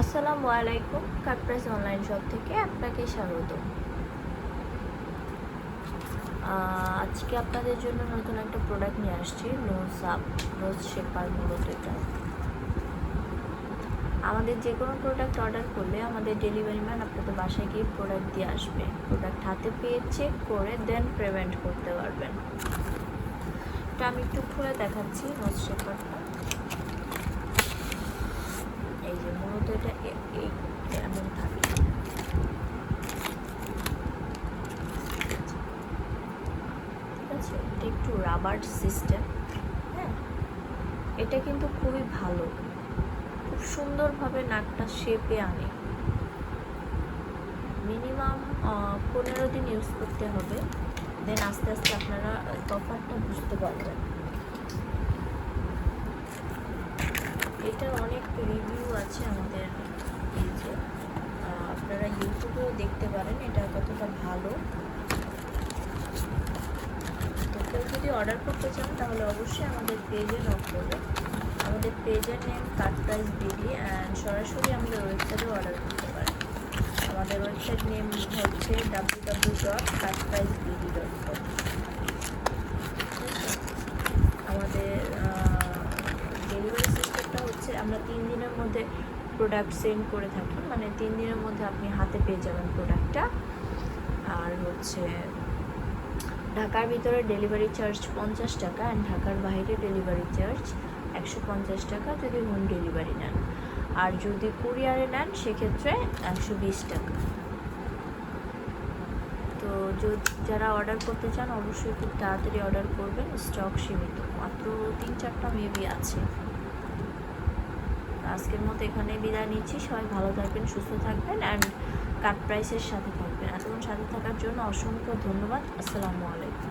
আসসালামু আলাইকুম, কাটপ্রাইস online shop থেকে আপনাকে স্বাগত। আজকে আপনাদের জন্য নতুন একটা প্রোডাক্ট নিয়ে আসছি নোজ আপ রোজ শেপার মূলত এটা আমাদের যে কোনো প্রোডাক্ট অর্ডার করলে আমাদের ডেলিভারি ম্যান আপনাদের বাসায় গিয়ে প্রোডাক্ট দিয়ে আসবে। প্রোডাক্ট হাতে পেয়ে চেক করে দেন পেমেন্ট করতে পারবেন। এটা আমি একটু খুলে দেখাচ্ছি নোজ শেপারটা এই এটা এই এমন থাকে। ঠিক আছে? এটা একটু রাবার সিস্টেম হ্যাঁ? এটা কিন্তু খুবই ভালো। খুব সুন্দরভাবে নাকটা শেপে আনে। মিনিমাম পনেরো দিন ইউজ করতে হবে। দেন আস্তে আস্তে আপনারা তফাৎটা বুঝতে পারবেন। এটা অনেক রিভিউ আছে আপনারা ইউটিউবেও দেখতে পারেন, এটা কতটা ভালো। তো কেউ যদি অর্ডার করতে চান, তাহলে অবশ্যই আমাদের পেজে নক করবেন আমাদের পেজের name cut price BD and সরাসরি আমাদের ওয়েবসাইটে অর্ডার করতে পারেন। আমাদের ওয়েবসাইট নেম হচ্ছে W W dot cut price BD dot com আমাদের ডেলিভারি সিস্টেমটা হচ্ছে আমরা তিন দিনের মধ্যে প্রোডাক্ট সেন্ড করে থাকি। মানে তিন দিনের মধ্যে আপনি হাতে পেয়ে যাবেন প্রোডাক্টটা আর হচ্ছে, ঢাকার ভিতরে ডেলিভারি চার্জ পঞ্চাশ টাকা অ্যান্ড ঢাকার বাইরে ডেলিভারি চার্জ একশো পঞ্চাশ টাকা যদি হোম ডেলিভারি নেন। আর যদি কুরিয়ারে নেন, সেক্ষেত্রে একশো বিশ টাকা। তো যারা অর্ডার করতে চান, অবশ্যই খুব তাড়াতাড়ি অর্ডার করবেন। স্টক সীমিত। মাত্র তিন চারটা মেবি আছে। আজকের মতো এখানে বিদায় নিচ্ছি। সবাই ভালো থাকবেন, সুস্থ থাকবেন অ্যান্ড কাট প্রাইসের সাথে থাকবেন। এতক্ষণ সাথে থাকার জন্য অসংখ্য ধন্যবাদ। আসসালামু আলাইকুম।